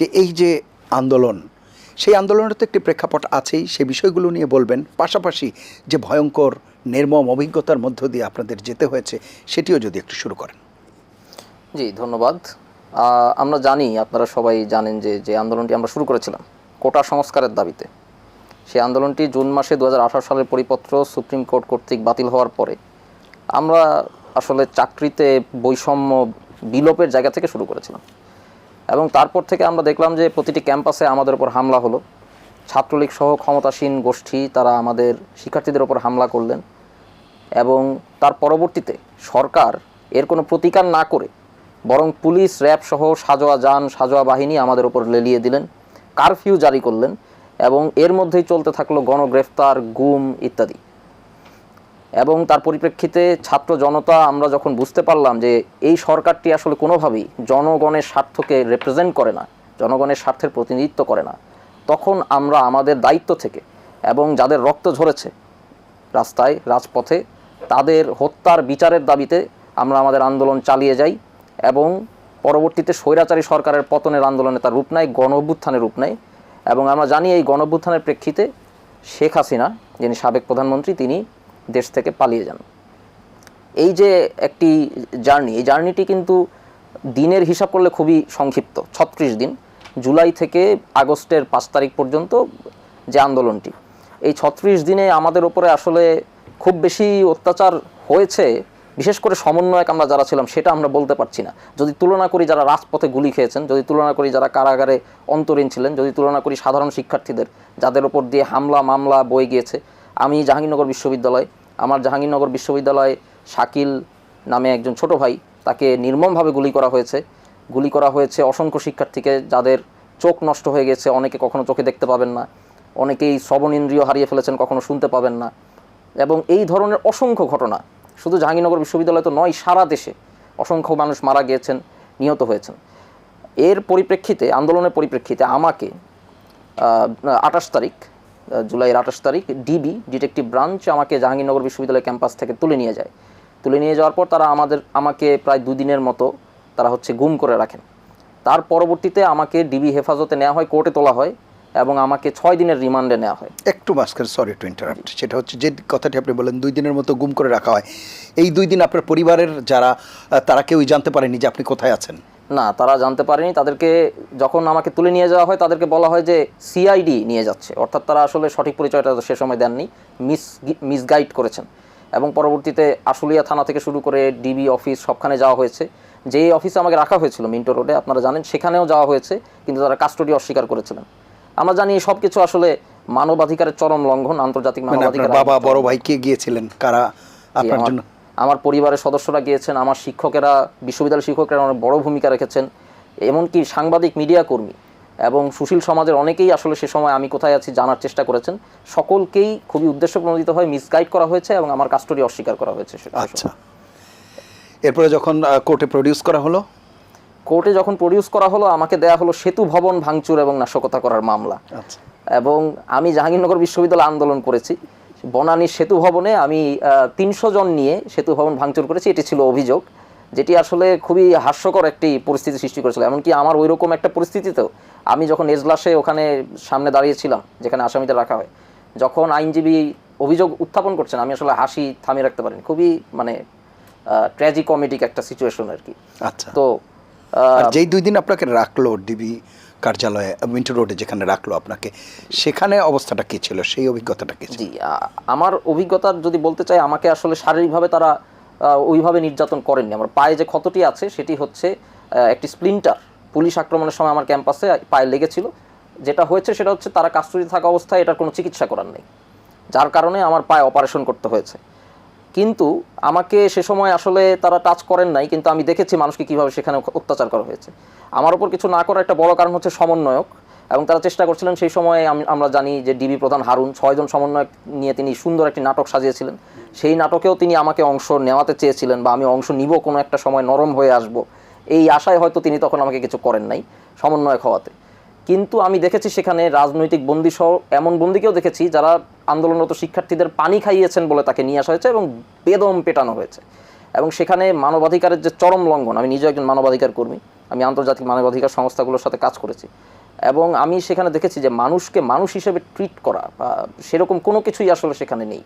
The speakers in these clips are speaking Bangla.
যে এই যে আন্দোলন, সেই আন্দোলনের তো একটি প্রেক্ষাপট আছেই সে বিষয়গুলো নিয়ে বলবেন। পাশাপাশি যে ভয়ঙ্কর, নির্মম অভিজ্ঞতার মধ্য দিয়ে আপনাদের যেতে হয়েছে, সেটিও যদি একটু শুরু করেন। জি, ধন্যবাদ। আমরা জানি, আপনারা সবাই জানেন যে যে আন্দোলনটি আমরা শুরু করেছিলাম কোটা সংস্কারের দাবিতে। সেই আন্দোলনটি জুন মাসে দু হাজার আঠারো সালের পরিপত্র সুপ্রিম কোর্ট কর্তৃক বাতিল হওয়ার পরে, আমরা আসলে চাকরিতে বৈষম্য বিলোপের জায়গা থেকে শুরু করেছিলাম। এবং তারপর থেকে আমরা দেখলাম যে প্রতিটি ক্যাম্পাসে আমাদের উপর হামলা হলো। ছাত্রলীগ সহ ক্ষমতাসীন গোষ্ঠী তারা আমাদের শিক্ষার্থীদের ওপর হামলা করলেন এবং তার পরবর্তীতে সরকার এর কোনো প্রতিকার না করে বরং পুলিশ, র্যাব সহ সাজোয়া যান, সাজোয়া বাহিনী আমাদের ওপর লেলিয়ে দিলেন, কারফিউ জারি করলেন এবং এর মধ্যেই চলতে থাকল গণগ্রেফতার, গুম ইত্যাদি। এবং তার পরিপ্রেক্ষিতে ছাত্র জনতা, আমরা যখন বুঝতে পারলাম যে এই সরকারটি আসলে কোনোভাবেই জনগণের স্বার্থকে রিপ্রেজেন্ট করে না, জনগণের স্বার্থের প্রতিনিধিত্ব করে না, তখন আমরা আমাদের দায়িত্ব থেকে এবং যাদের রক্ত ঝরেছে রাস্তায়, রাজপথে, তাদের হত্যার বিচারের দাবিতে আমরা আমাদের আন্দোলন চালিয়ে যাই এবং পরবর্তীতে স্বৈরাচারী সরকারের পতনের আন্দোলনে তার রূপ নেয় গণ রূপ নেয় এবং আমরা জানি এই গণ প্রেক্ষিতে শেখ হাসিনা, যিনি সাবেক প্রধানমন্ত্রী, তিনি দেশ থেকে পালিয়ে যান। এই যে একটি জার্নি, এই জার্নিটি কিন্তু দিনের হিসাব করলে খুবই সংক্ষিপ্ত, ছত্রিশ দিন। জুলাই থেকে আগস্টের পাঁচ তারিখ পর্যন্ত যে আন্দোলনটি, এই ছত্রিশ দিনে আমাদের ওপরে আসলে খুব বেশি অত্যাচার হয়েছে, বিশেষ করে সমন্বয়ক আমরা যারা ছিলাম সেটা আমরা বলতে পারছি না। যদি তুলনা করি যারা রাজপথে গুলি খেয়েছেন, যদি তুলনা করি যারা কারাগারে অন্তরীণ ছিলেন, যদি তুলনা করি সাধারণ শিক্ষার্থীদের, যাদের ওপর দিয়ে হামলা মামলা বয়ে গিয়েছে আমি জাহাঙ্গীরনগর বিশ্ববিদ্যালয়। আমার জাহাঙ্গীরনগর বিশ্ববিদ্যালয়ে শাকিল নামে একজন ছোট ভাই, তাকে নির্মমভাবে গুলি করা হয়েছে। গুলি করা হয়েছে অসংখ্য শিক্ষার্থীকে যাদের চোখ নষ্ট হয়ে গেছে, অনেকে কখনো চোখে দেখতে পাবেন না। অনেকেই শ্রবণ ইন্দ্রিয় হারিয়ে ফেলেছেন, কখনো শুনতে পাবেন না। এবং এই ধরনের অসংখ্য ঘটনা, শুধু জাহাঙ্গীরনগর বিশ্ববিদ্যালয় তো নয়, সারা দেশে অসংখ্য মানুষ মারা গিয়েছেন, নিহত হয়েছেন। এর পরিপ্রেক্ষিতে, আন্দোলনের পরিপ্রেক্ষিতে আমাকে আঠাশ তারিখ জুলাইয়ের আঠাশ তারিখ ডিবি ডিটেকটিভ ব্রাঞ্চ আমাকে জাহাঙ্গীরনগর বিশ্ববিদ্যালয় ক্যাম্পাস থেকে তুলে নিয়ে যায়। তুলে নিয়ে যাওয়ার পর তারা আমাদের, আমাকে প্রায় দুদিনের মতো তারা হচ্ছে গুম করে রাখেন। তার পরবর্তীতে আমাকে ডিবি হেফাজতে নেওয়া হয়, কোর্টে তোলা হয় এবং আমাকে ছয় দিনের রিমান্ডে নেওয়া হয়। একটু মাস্কার সরি টু ইন্টারাপ্ট সেটা হচ্ছে যে কথাটি আপনি বলেন দুই দিনের মতো গুম করে রাখা হয়। এই দুই দিন আপনার পরিবারের যারা তারা কেউই জানতে পারেনি যে আপনি কোথায় আছেন। না তারা জানতে পারেনি। তাদেরকে যখন আমাকে তুলে নিয়ে যাওয়া হয় তাদেরকে বলা হয় যে সিআইডি নিয়ে যাচ্ছে। অর্থাৎ তারা আসলে সঠিক পরিচয়টা সে সময় দেননি মিস মিসগাইড করেছেন। এবং পরবর্তীতে আশুলিয়া থানা থেকে শুরু করে ডিবি অফিস সবখানে যাওয়া হয়েছে। যেই অফিসে আমাকে রাখা হয়েছিল মিন্টো রোডে আপনারা জানেন সেখানেও যাওয়া হয়েছে কিন্তু তারা কাস্টডি অস্বীকার করেছিলেন। আমরা জানি সব কিছু আসলে মানবাধিকারের চরম লঙ্ঘন আন্তর্জাতিক মানে মানবাধিকার বাবা বড় ভাই কে গিয়েছিলেন কারা আপনার জন্য? আমার পরিবারের সদস্যরা গিয়েছেন আমার শিক্ষকেরা বিশ্ববিদ্যালয়ের শিক্ষকেরা অনেক বড় ভূমিকা রেখেছেন এমনকি সাংবাদিক মিডিয়া কর্মী এবং সুশীল সমাজের অনেকেই আসলে সে সময় আমি কোথায় আছি জানার চেষ্টা করেছেন। সকলকেই খুবই উদ্দেশ্য প্রণোদিত হয়ে মিসগাইড করা হয়েছে এবং আমার কাস্টডি অস্বীকার করা হয়েছে। আচ্ছা। এরপরে যখন কোর্টে প্রডিউস করা হলো? কোর্টে যখন প্রডিউস করা হলো আমাকে দেয়া হলো সেতু ভবন ভাঙচুর এবং নাশকতা করার মামলা। আচ্ছা। এবং আমি জাহাঙ্গীরনগর বিশ্ববিদ্যালয় আন্দোলন করেছি। বনানী সেতু ভবনে আমি তিনশো জন নিয়ে সেতু ভবন ভাঙচুর করেছি এটি ছিল অভিযোগ যেটি আসলে খুবই হাস্যকর একটি পরিস্থিতি সৃষ্টি করেছিল। এমনকি আমার ওই রকম একটা পরিস্থিতিতেও আমি যখন এজলাসে ওখানে সামনে দাঁড়িয়েছিলাম যেখানে আসামিদের রাখা হয় যখন আইনজীবী অভিযোগ উত্থাপন করছেন আমি আসলে হাসি থামিয়ে রাখতে পারিনি। খুবই মানে ট্র্যাজিক কমেডিক একটা সিচুয়েশন আর কি। আচ্ছা। তো যেই দুই দিন আপনাকে রাখল ডিবি কার্যালয়ে, মিন্টু রোডে যেখানে রাখল আপনাকে, সেখানে অবস্থাটা কি ছিল? সেই অভিজ্ঞতাটা কি জি আমার অভিজ্ঞতার যদি বলতে চাই, আমাকে আসলে শারীরিকভাবে তারা ওইভাবে নির্যাতন করেননি। আমার পায়ে যে ক্ষতটি আছে, সেটি হচ্ছে একটি স্প্লিন্টার পুলিশ আক্রমণের সময় আমার ক্যাম্পাসে পায়ে লেগেছিল। যেটা হয়েছে, সেটা হচ্ছে তারা কাস্টডি থাকা অবস্থায় এটার কোনো চিকিৎসা করার নেই। যার কারণে আমার পায়ে অপারেশন করতে হয়েছে। কিন্তু আমাকে সে সময় আসলে তারা টাচ করেন নাই, কিন্তু আমি দেখেছি মানুষকে কীভাবে সেখানে অত্যাচার করা হয়েছে। আমার ওপর কিছু না করার একটা বড় কারণ হচ্ছে সমন্বয়ক, এবং তারা চেষ্টা করছিলেন সেই সময় আম- আমরা জানি যে ডিবি প্রধান হারুন ছয়জন সমন্বয়ক নিয়ে তিনি সুন্দর একটি নাটক সাজিয়েছিলেন। সেই নাটকেও তিনি আমাকে অংশ নেওয়াতে চেয়েছিলেন বা আমি অংশ নিব কোনো একটা সময় নরম হয়ে আসব। এই আশায় হয়তো তিনি তখন আমাকে কিছু করেন নাই সমন্বয়ক হওয়াতে। কিন্তু আমি দেখেছি সেখানে রাজনৈতিক বন্দী সহ এমন বন্দীকেও দেখেছি যারা আন্দোলনরত শিক্ষার্থীদের পানি খাইয়েছেন বলে তাকে নিয়ে আসা হয়েছে এবং বেদম পেটানো হয়েছে। এবং সেখানে মানবাধিকারের যে চরম লঙ্ঘন, আমি নিজে একজন মানবাধিকার কর্মী, আমি আন্তর্জাতিক মানবাধিকার সংস্থাগুলোর সাথে কাজ করেছি। এবং আমি সেখানে দেখেছি যে মানুষকে মানুষ হিসেবে ট্রিট করা বা সেরকম কোনো কিছুই আসলে সেখানে নেই।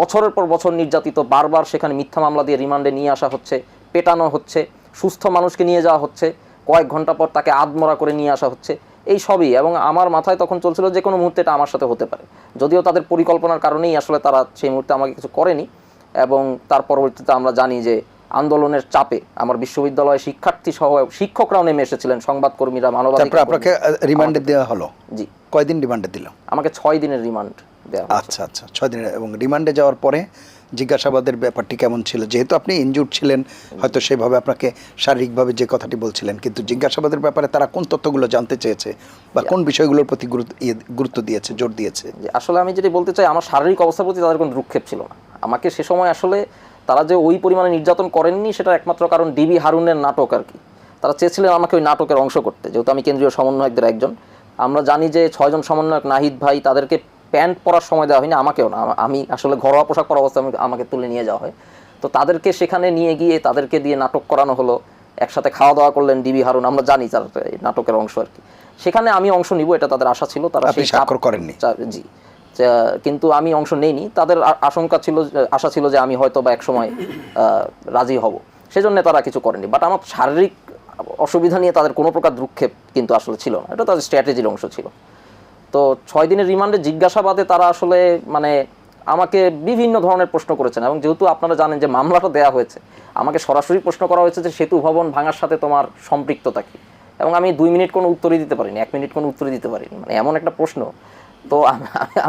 বছরের পর বছর নির্যাতিত, বারবার সেখানে মিথ্যা মামলা দিয়ে রিমান্ডে নিয়ে আসা হচ্ছে, পেটানো হচ্ছে, সুস্থ মানুষকে নিয়ে যাওয়া হচ্ছে। কয়েক ঘণ্টা পর তাকে আদমরা করে নিয়ে আসা হচ্ছে। এই সবই এবং আমার মাথায় তখন চলছিল যে কোনো মুহূর্তে এটা আমার সাথে হতে পারে। যদিও তাদের পরিকল্পনার কারণেই আসলে তারা সেই মুহূর্তে আমাকে কিছু করেনি এবং তার পরবর্তীতে আমরা জানি যে আন্দোলনের চাপে আমার বিশ্ববিদ্যালয়ে শিক্ষার্থী সহ শিক্ষকরাও নেমে এসেছিলেন সংবাদকর্মীরা মানবাধিকার আপনাকে রিমান্ডে দেওয়া হলো? জি। কয়দিন রিমান্ডে দিল? আমাকে ছয় দিনের রিমান্ড দেওয়া আচ্ছা আচ্ছা ছয় দিনের এবং রিমান্ডে যাওয়ার পরে জিজ্ঞাসাবাদের ব্যাপারটি কেমন ছিল? যেহেতু আপনি ইনজুর্ড ছিলেন, হয়তো সেভাবে আপনাকে শারীরিকভাবে যে কথাটি বলছিলেন, কিন্তু জিজ্ঞাসাবাদের ব্যাপারে তারা কোন তথ্যগুলো জানতে চেয়েছে বা কোন বিষয়গুলোর প্রতি গুরুত্ব ইয়ে- দিয়েছে, জোর দিয়েছে? আসলে আমি যেটি বলতে চাই, আমার শারীরিক অবস্থার প্রতি তাদের কোনো রুক্ষেপ ছিল না। আমাকে সে সময় আসলে তারা যে ওই পরিমাণে নির্যাতন করেননি সেটা একমাত্র কারণ ডিবি হারুনের নাটক আর কি। তারা চেয়েছিলেন আমাকে ওই নাটকের অংশ করতে। যেহেতু আমি কেন্দ্রীয় সমন্বয়কদের একজন, আমরা জানি যে ছয়জন সমন্বয়ক নাহিদ ভাই তাদেরকে প্যান্ট পরার সময় দেওয়া হয়নি আমাকেও না। আমি আসলে ঘরোয়া পোশাক পরা অবস্থায় আমাকে তুলে নিয়ে যাওয়া হয়। তো তাদেরকে সেখানে নিয়ে গিয়ে তাদেরকে দিয়ে নাটক করানো হলো। একসাথে খাওয়া দাওয়া করলেন ডিবি হারুন। আমরা জানি তার নাটকের অংশ আর কি। সেখানে আমি অংশ নিব এটা তাদের আশা ছিল। তারা সেই স্বাক্ষর করেননি? জি। কিন্তু আমি অংশ নেইনি। তাদের আশঙ্কা ছিল আশা ছিল যে আমি হয়তো বা একসময় আহ, রাজি হব। সেজন্য তারা কিছু করেনি বাট আমার শারীরিক অসুবিধা নিয়ে তাদের কোনো প্রকার দুঃক্ষেপ কিন্তু আসলে ছিল না। এটা তাদের স্ট্র্যাটেজির অংশ ছিল। তো ছয় দিনের রিমান্ডে জিজ্ঞাসাবাদে তারা আসলে মানে আমাকে বিভিন্ন ধরনের প্রশ্ন করেছেন এবং যেহেতু আপনারা জানেন যে মামলাটা দেয়া হয়েছে, আমাকে সরাসরি প্রশ্ন করা হয়েছে যে সেতু ভবন ভাঙার সাথে তোমার সম্পৃক্ততা কি? এবং আমি দুই মিনিট কোনো উত্তরই দিতে পারিনি, এক মিনিট কোনো উত্তরই দিতে পারিনি মানে এমন একটা প্রশ্ন। তো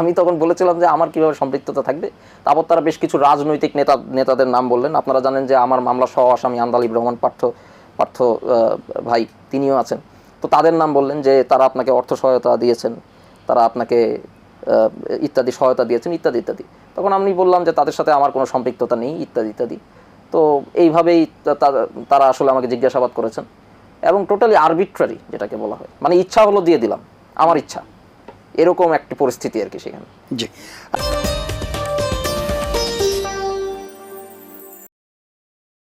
আমি তখন বলেছিলাম যে আমার কীভাবে সম্পৃক্ততা থাকবে? তারপর তারা বেশ কিছু রাজনৈতিক নেতা, নেতাদের নাম বললেন। আপনারা জানেন যে আমার মামলা সহ আসামি আন্দালিব রহমান পার্থ পার্থ ভাই তিনিও আছেন। তো তাদের নাম বললেন যে তারা আপনাকে অর্থ সহায়তা দিয়েছেন। তারা আপনাকে ইত্যাদি, সহায়তা দিয়েছেন, ইত্যাদি ইত্যাদি। তখন আমি বললাম যে তাদের সাথে আমার কোনো সম্পৃক্ততা নেই, ইত্যাদি ইত্যাদি। তো এইভাবেই তারা আসলে আমাকে জিজ্ঞাসাবাদ করেছেন। এবং টোটালি আরবিট্রারি যেটাকে বলা হয়। মানে ইচ্ছা হলো দিয়ে দিলাম, আমার ইচ্ছা। এরকম একটি পরিস্থিতি আর কি সেখানে। জি।